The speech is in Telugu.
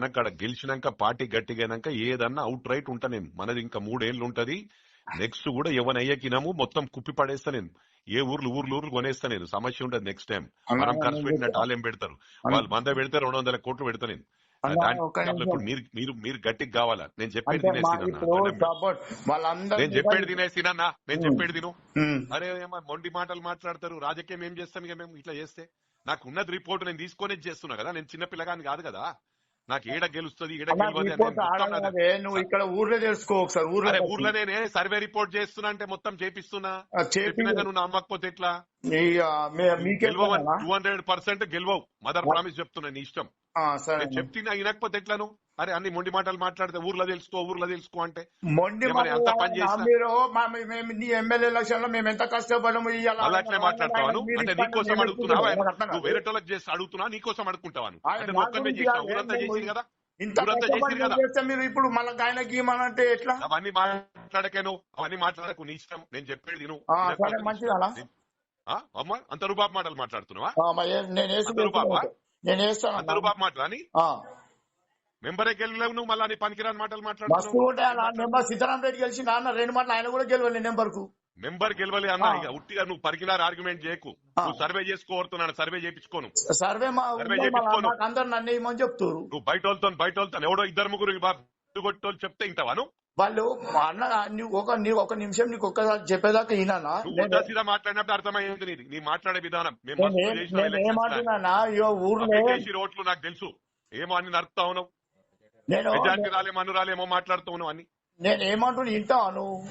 మనకాడ గెలిచినాక పార్టీ గట్టిగైనాక ఏదన్నా అవుట్ రైట్ ఉంటా నేను. మనది ఇంకా మూడేళ్ళు ఉంటది నెక్స్ట్ కూడా ఎవనయ్యకినాము మొత్తం కుప్పి పడేస్తా నేను. ఏ ఊర్లు ఊర్లు ఊర్లు కొనేస్తా నేను. సమస్య ఉండదు నెక్స్ట్ టైం మనం ఖర్చు పెట్టినట్టు ఏం పెడతారు. వాళ్ళు మంద పెడితే రెండు వందల కోట్లు పెడతా నేను. మీరు మీరు మీరు గట్టికి కావాలా? నేను చెప్పేది తినేసి నేను చెప్పేది తినేసినన్నా నేను. చెప్పేది తిను. అరే మొండి మాటలు మాట్లాడతారు. రాజకీయం ఏం చేస్తాం ఇక మేము? ఇట్లా చేస్తే? నాకు ఉన్నది రిపోర్ట్ నేను తీసుకొని చేస్తున్నా కదా. నేను చిన్న పిల్లగాని కాదు కదా. నాకు ఏడ గెలుస్తుంది ఈడ అన్నా, గెలవదు నువ్వు ఇక్కడ ఊర్లో తెలుసుకో ఒకసారి ఊర్లో నేనే సర్వే రిపోర్ట్ చేస్తున్నా అంటే మొత్తం చేపిస్తున్నా. ఆ, చేపి చెప్పినాక నువ్వు నమ్మకపోతే ఎట్లా? టూ హండ్రెడ్ పర్సెంట్ గెలవవు. మదర్ ప్రామిస్ చెప్తున్నా నీ ఇష్టం. చెప్తున్నా వినకపోతే ఎట్లా నువ్వు అరే అన్ని మొండి మాటలు మాట్లాడితే ఊర్లో తెలుసుకో ఊర్లో తెలుసుకో అంటే. మొండి అంత పని నీ ఎమ్మెల్యే ఎలక్షన్లో మేము ఎంత కష్టపడము అట్లే మాట్లాడతావాను మీరు అంటే నీకోసం అడుగుతున్నావా? నువ్వు. వేరే వాళ్ళకి చేసి అడుగుతున్నా నీకోసం అడుగుకుంటావాను ఆయన అంటే నా నువ్వు ఒక్కనే గురించి చేసినా కాదు, ఊరంతా నేను చేసింది కదా? ఇంత ఊరంతా కష్టపడి చేసింది కదా? చేస్తే మీరు ఇప్పుడు మళ్ళీ ఆయనకి ఇవ్వమంటే ఎట్లా? అవన్నీ మాట్లాడకే నువ్వు అవన్నీ మాట్లాడకు నీ ఇష్టం. నేను చెప్పేది నువ్వు అమ్మా అంత రూపాపు మాటలు మాట్లాడుతున్నావా? నేను? నేను వేస్తాను మెంబరే గెలలేవు నువ్వు మళ్ళీ పనికిరాని మాటలు మాట్లాడుతున్నావు? అన్న నెంబర్ సీతారాం రెడ్డి గెలిచి నాన్న రెండు మాటలు ఆయన కూడా గెలవాలి నెంబర్కు మెంబర్ గెలవలే అన్న. ఇక ఉట్టిగా నువ్వు పరికినారు ఆర్గ్యుమెంట్ చేయకు. నువ్వు సర్వే చేసుకోరుతున్నాను సర్వే చేయించుకోను. సర్వే మా సర్వే. నాకు అందరు నన్ను ఇవ్వమని చెప్తారు నువ్వు బయట వాళ్ళతో బయట వాళ్ళతో ఎవడో ఇద్దరు ముగ్గురు కొట్టోళ్ళు చెప్తే ఇంటవాను వాళ్ళు అన్న నువ్వు ఒక నీ ఒక నిమిషం నీకు ఒక్కసారి చెప్పేదాకా ఈయనా నువ్వు ఉల్టా సీదా మాట్లాడినప్పుడు అర్థమయ్యేది నీది నీ మాట్లాడే విధానం. మేము మస్తు నేను చేసినాం elections time. ఏమంటున్నా అయ్యో ఊర్లో రోడ్లు నాకు తెలుసు. ఏమో అన్ని నడుపుతా ఉన్నావు. నేను రాలేమో అను రాలేమో మాట్లాడుతూ ఉన్నావు అని నేను ఏమంటున్నా నువ్వు?